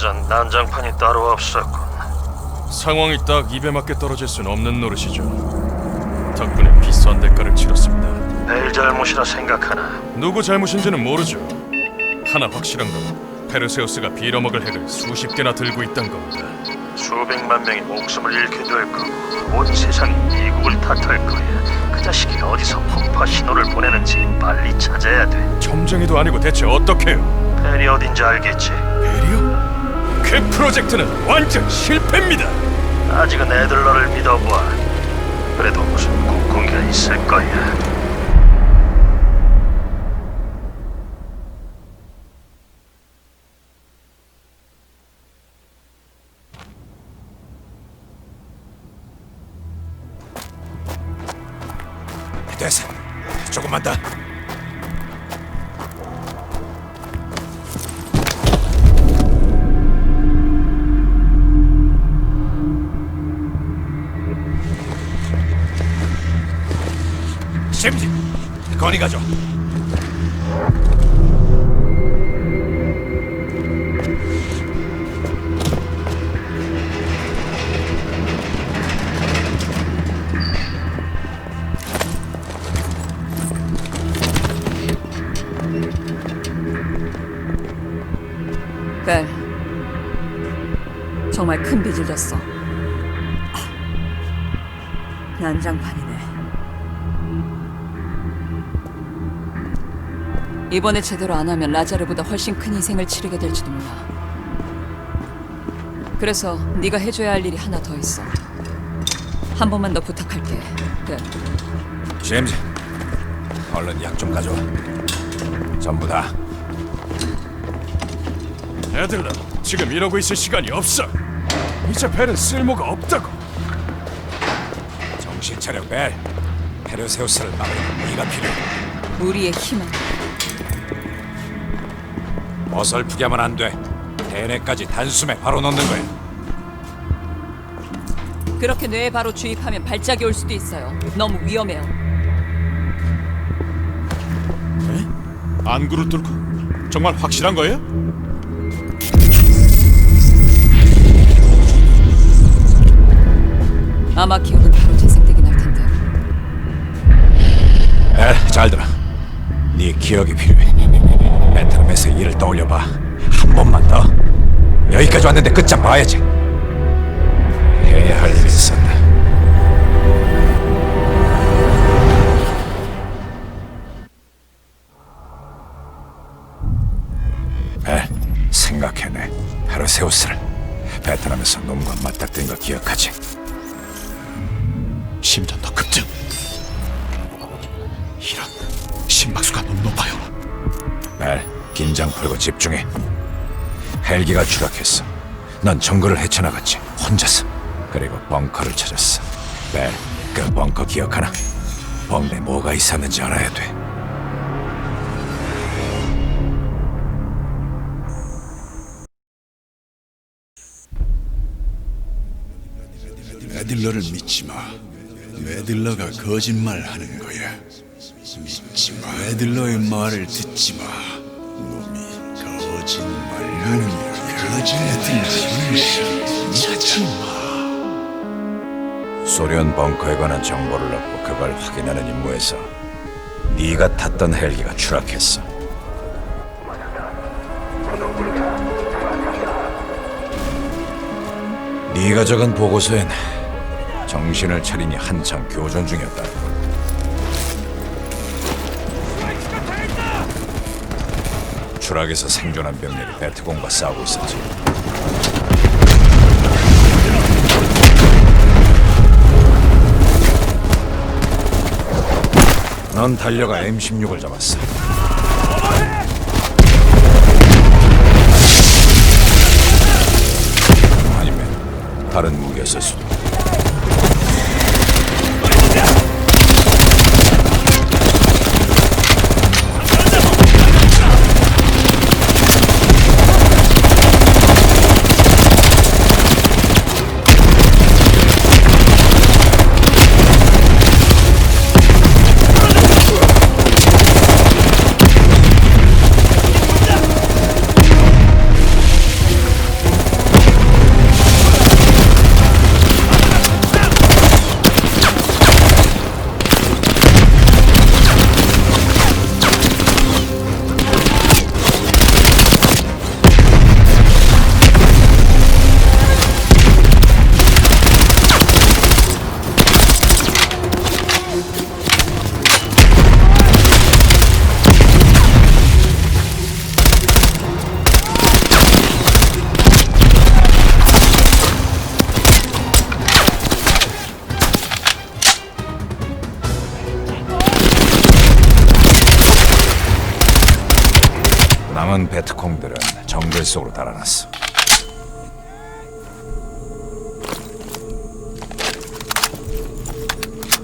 전 난장판이 따로 없었군. 상황이 딱 입에 맞게 떨어질 순 없는 노릇이죠. 덕분에 비싼 대가를 치렀습니다. 벨 잘못이라 생각하나? 누구 잘못인지는 모르죠. 하나 확실한 건 페르세우스가 빌어먹을 핵을 수십 개나 들고 있다는 겁니다. 수백만 명이 목숨을 잃게 될 거고 온 세상이 미국을 탓할 거야. 그 자식이 어디서 폭파 신호를 보내는지 빨리 찾아야 돼. 점쟁이도 아니고 대체 어떻게요? 벨이 어딘지 알겠지? 벨이요? 그 프로젝트는 완전 실패입니다. 아직은 애들 너를 믿어봐. 그래도 무슨 꿍꿍이가 있을 거야. 됐어. 조금만 더. 건이 가져. 벨, 정말 큰 빚을 졌어. 난장판이 이번에 제대로 안 하면 라자르보다 훨씬 큰 희생을 치르게 될지도 몰라. 그래서 네가 해줘야 할 일이 하나 더 있어. 한 번만 더 부탁할게. 벨. 제임스, 얼른 약 좀 가져와. 전부 다. 애들아, 지금 이러고 있을 시간이 없어. 이제 벨은 쓸모가 없다고. 정신 차려, 벨. 페르세우스를 막으려면 네가 필요해. 우리의 희망. 어설프게 하면 안 돼. 대뇌까지 단숨에 바로 넣는 거야. 그렇게 뇌에 바로 주입하면 발작이 올 수도 있어요. 너무 위험해요. 안구를 뚫고 정말 확실한 거예요? 아마 기억은 바로 재생되긴 할 텐데. 엘, 잘 들어. 네 기억이 필요해. 베트남에서 일을 떠올려봐. 한 번만 더. 여기까지 왔는데 끝장 봐야지. 해야 할 일이 있었나. 벨, 생각해내. 페르세우스를 베트남에서 놈과 맞닥뜨린 거 기억하지? 심박수가 너무 높아요. 벨, 긴장 풀고 집중해. 헬기가 추락했어. 넌 정글을 헤쳐나갔지. 혼자서. 그리고 벙커를 찾았어. 벨, 그 벙커 기억하나? 벙내 뭐가 있었는지 알아야 돼. 메딜러를 믿지 마. 메딜러가 거짓말하는 거야. 믿지 마. 메딜러의 말을 듣지 마. 놈이 거짓말하는. 거짓말을 찾지 마. 소련 벙커에 관한 정보를 얻고 그걸 확인하는 임무에서 네가 탔던 헬기가 추락했어. 네가 적은 보고서엔 정신을 차리니 한창 교전 중이었다. 추락에서 생존한 병력이 베트공과 싸우고 있었지. 넌 달려가 M16을 잡았어. 아니면 다른 무기였을 수도. 베트콩들은 정글 속으로 달아났어.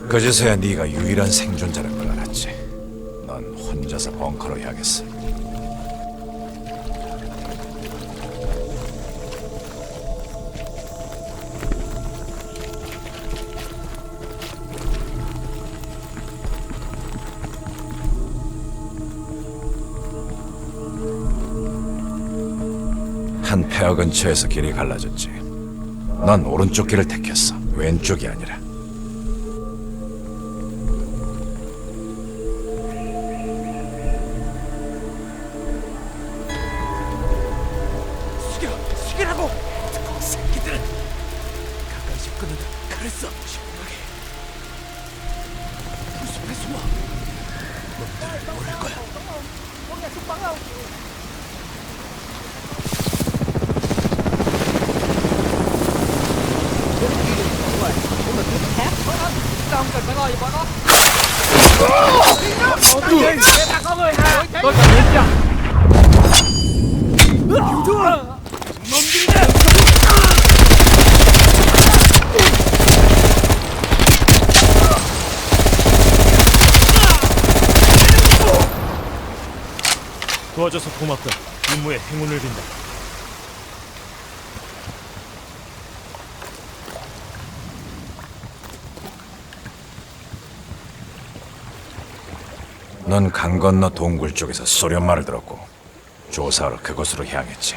그제서야 네가 유일한 생존자라는 걸 알았지. 넌 혼자서 벙커로 향했어. 한 폐허 근처에서 길이 갈라졌지. 넌 오른쪽 길을 택했어. 왼쪽이 아니라. 도와줘서 고맙군. 임무에 행운을 빈다. 넌 강 건너 동굴 쪽에서 소련말을 들었고 조사하러 그곳으로 향했지.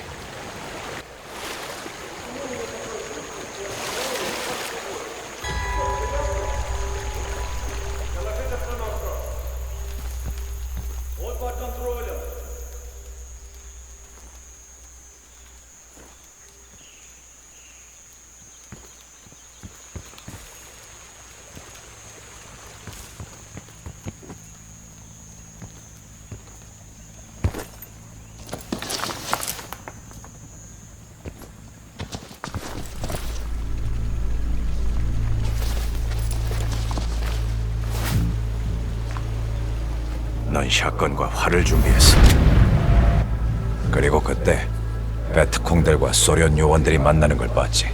넌 샷건과 활을 준비했어. 그리고 그때 베트콩들과 소련 요원들이 만나는 걸 봤지.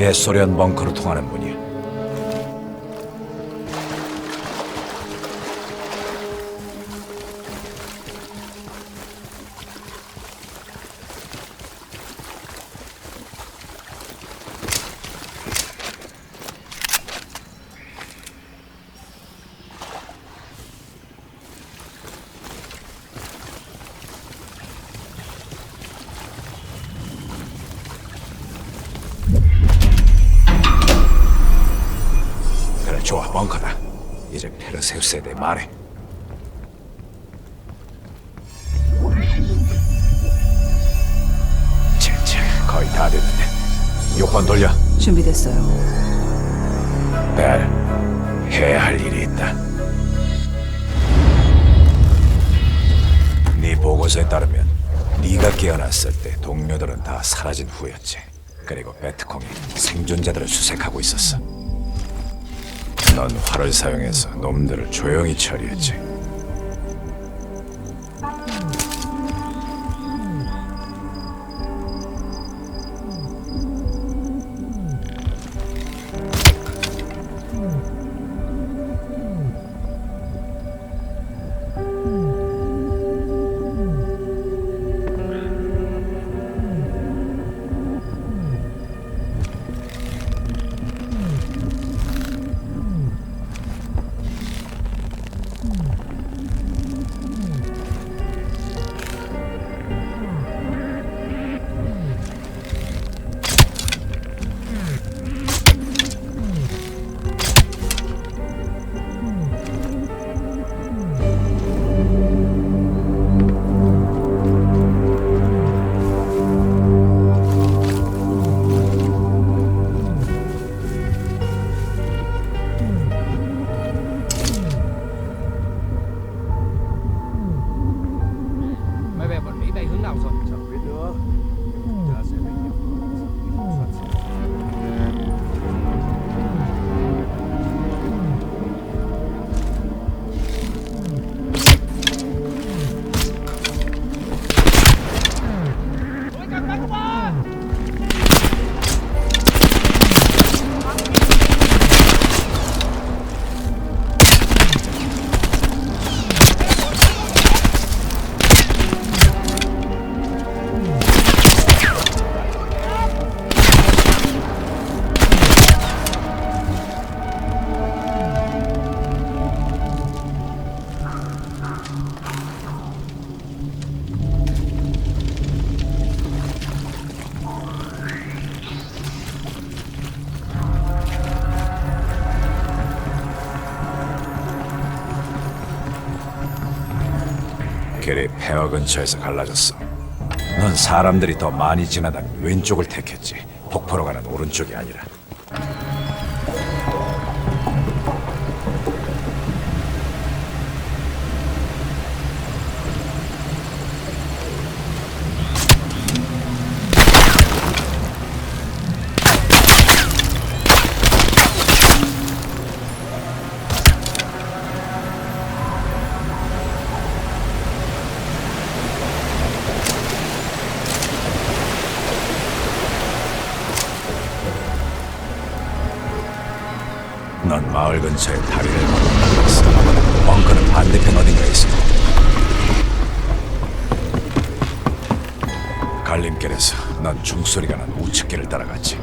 그래, 배. 그게 소련 벙커로 통하는 문이야. 네가 깨어났을 때 동료들은 다 사라진 후였지. 그리고 베트콩이 생존자들을 수색하고 있었어. 넌 활을 사용해서 놈들을 조용히 처리했지. 폐허 근처에서 갈라졌어. 넌 사람들이 더 많이 지나다니 왼쪽을 택했지. 폭포로 가는 오른쪽이 아니라. 넌 마을 근처에 다리를 걸어 있어. 벙커는 반대편 어딘가에 있어. 갈림길에서 넌 총소리가 난 우측길을 따라갔지.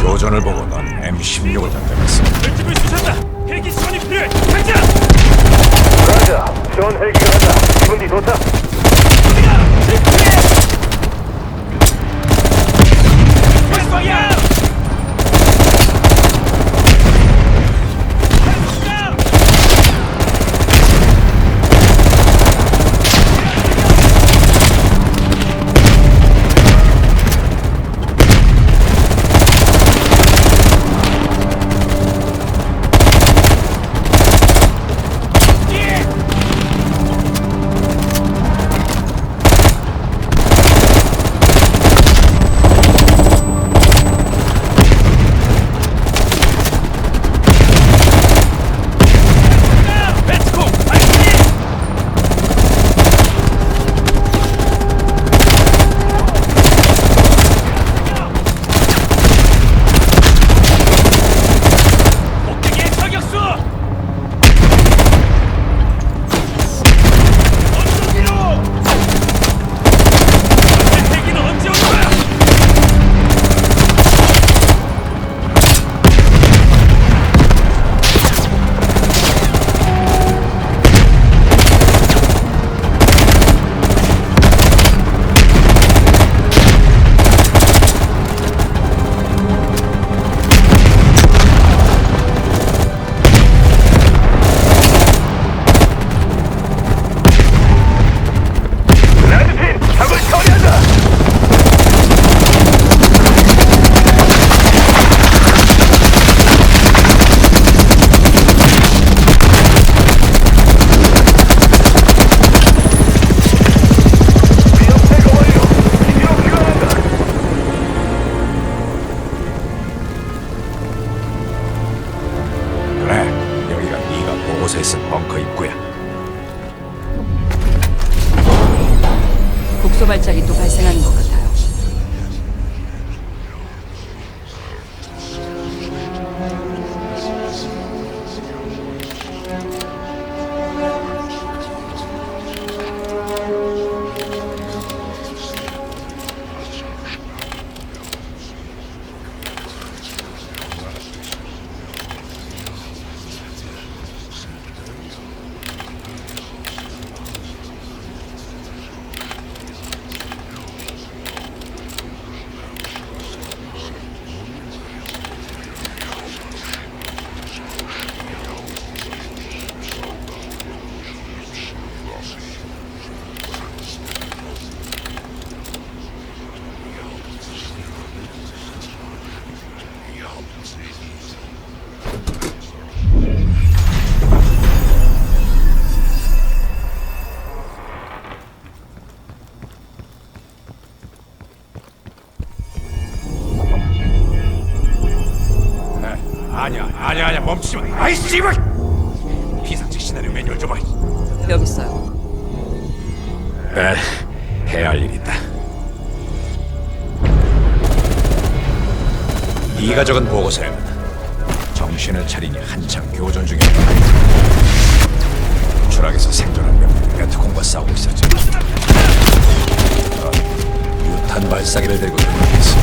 교전을 보고 넌 M16을 장전했어. 왼쪽을 쑤셨다. 헬기 지원이 필요해. 당장! 가자. 전 헬기가 간다. 기분 뒤 좋다. 왼방이 야! 아니야 아니야 아니야 멈추지 마. 아이 씨발! 비상식 시나리오 매뉴얼 줘봐. 여기 있어요. 벨 해야 할 일이 있다. 이 가족은 보고서야 정신을 차리니 한참 교전 중이었다 추락에서 생존한 명 베트콩과 싸우고 있었지. 넌 유탄 발사기를 들고 아군이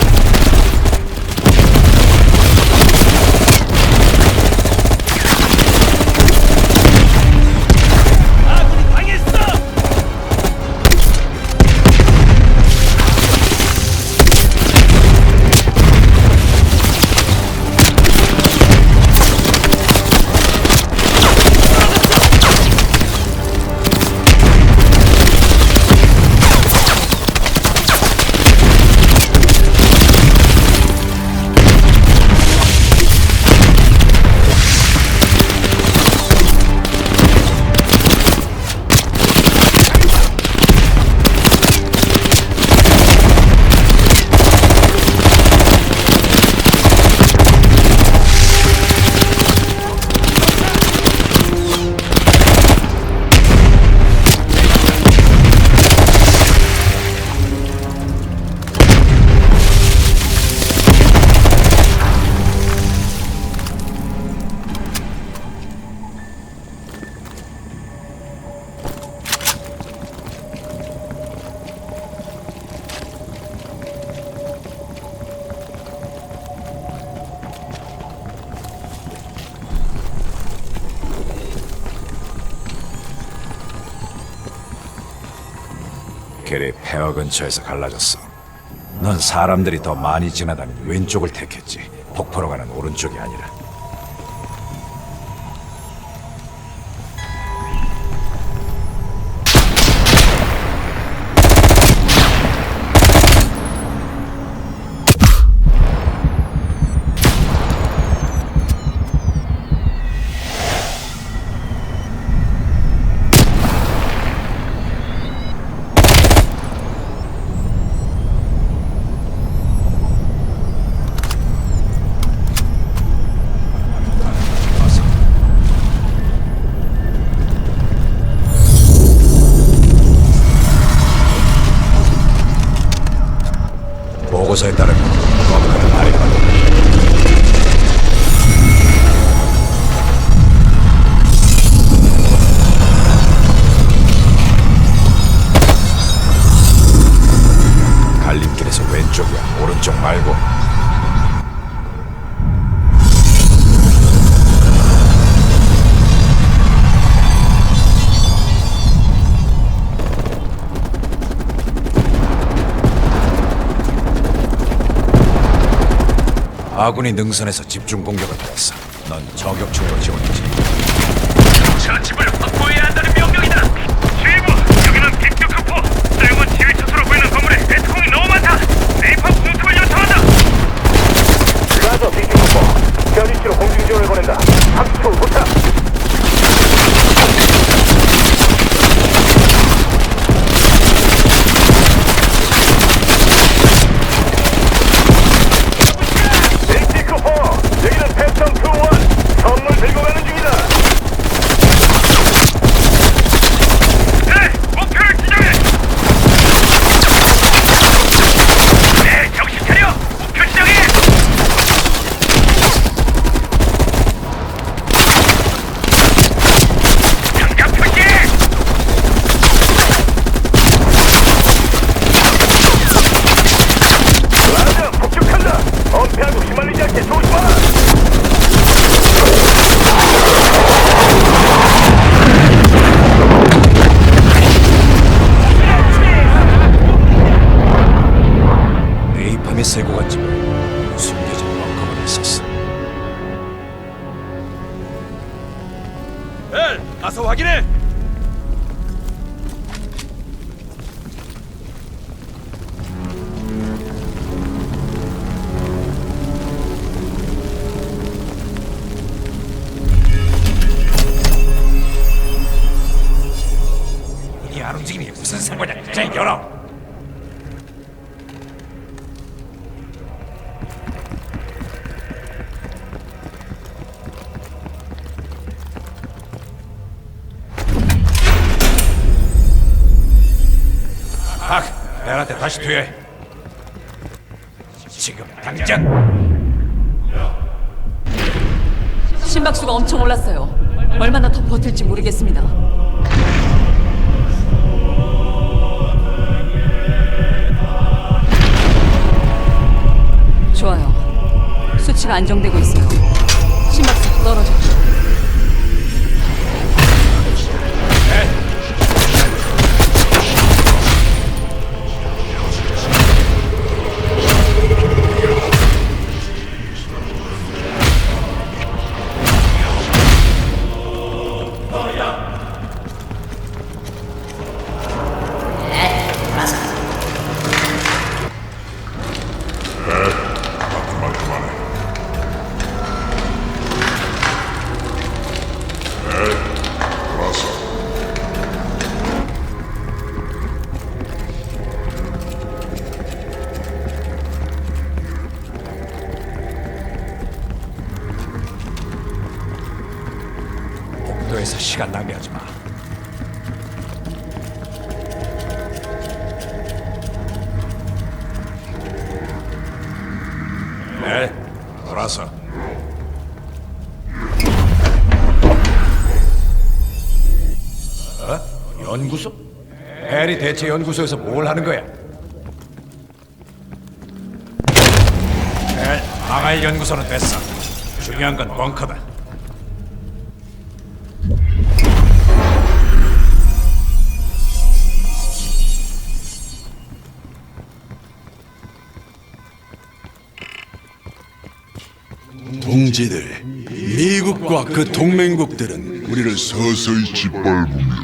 길이 폐허 근처에서 갈라졌어. 넌 사람들이 더 많이 지나다니는 왼쪽을 택했지. 폭포로 가는 오른쪽이 아니라. 보고서에 따르면 아래가 갈림길에서 왼쪽이야. 오른쪽 말고 아군이 능선에서 집중 공격을 받았어. 넌 저격총으로 지원했지. 저 집을 확보해야 다시 투여해. 지금 당장. 심박수가 엄청 올랐어요. 얼마나 더 버틸지 모르겠습니다. 좋아요. 수치가 안정되고 있어요. 심박수 떨어졌고. 시간 낭비하지 마. 네, 돌아서. 어? 연구소? 해리 대체 연구소에서 뭘 하는 거야? 헬, 망할 연구소는 됐어. 중요한 건 벙커다. 그 동맹국들은 우리를 서서히 짓밟으며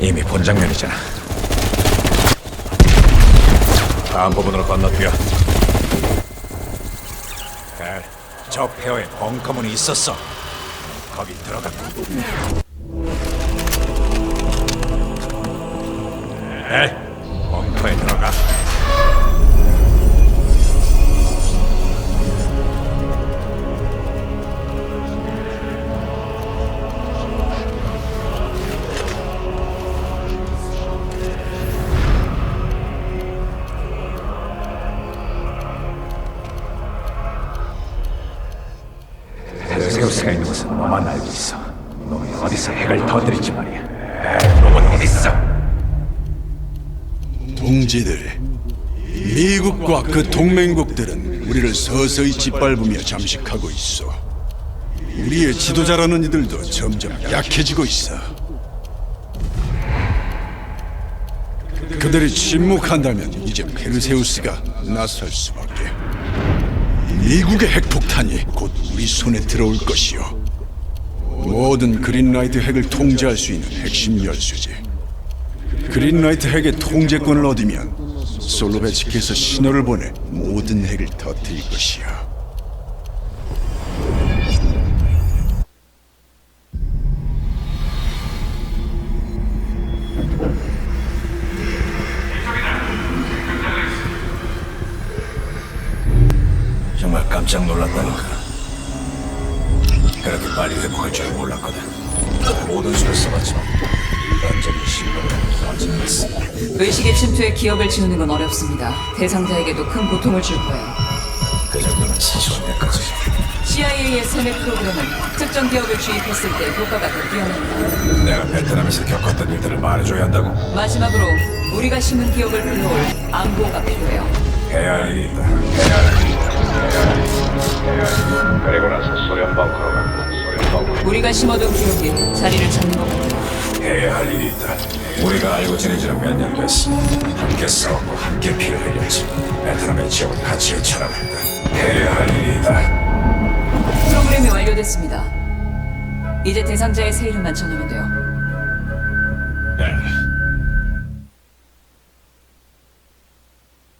이미 본 장면이잖아. 다음 부분으로 건너뛰어. 알, 저 폐허에 벙커문이 있었어. 거기 들어가. 알, 벙커에 들어가. 동지들, 미국과 그 동맹국들은 우리를 서서히 짓밟으며 잠식하고 있어. 우리의 지도자라는 이들도 점점 약해지고 있어. 그들이 침묵한다면 이제 페르세우스가 나설 수밖에. 미국의 핵폭탄이 곧 우리 손에 들어올 것이요. 모든 그린라이트 핵을 통제할 수 있는 핵심 열쇠지. 그린라이트 핵의 통제권을 얻으면 솔로베치께서 신호를 보내 모든 핵을 터뜨릴 것이야. 정말 깜짝 놀랐다니까. 그렇게 빨리 회복할 줄 몰랐거든. 모든 수를 써봤지만 의식의 침투에 기억을 지우는 건 어렵습니다. 대상자에게도 큰 고통을 줄 거예요. 그 정도는 사소한 데까지. CIA의 세뇌 프로그램은 특정 기억을 주입했을 때 효과가 더 뛰어납니다. 내가 베트남에서 겪었던 일들을 말해줘야 한다고? 마지막으로 우리가 심은 기억을 불러올 암호가 필요해요. 해야 할 일이 있다. 해야 할 일이 있다. 해야 할 일이 있다. 해야 할 일이 있다. 그리고 나서 소련 벙커로 간다. 소련 벙커. 우리가 심어둔 기억이 자리를 잡는 것 같아요. 해야 할 일이 있다. 우리가 알고 지낸 지는 몇 년 됐어. 함께 싸웠고 함께 피를 흘렸지. 베트남의 지역을 같이 헤쳐나갔다. 해야 할 일이 있다. 프로그램이 완료됐습니다. 이제 대상자의 새 이름만 전하면 돼요. 네.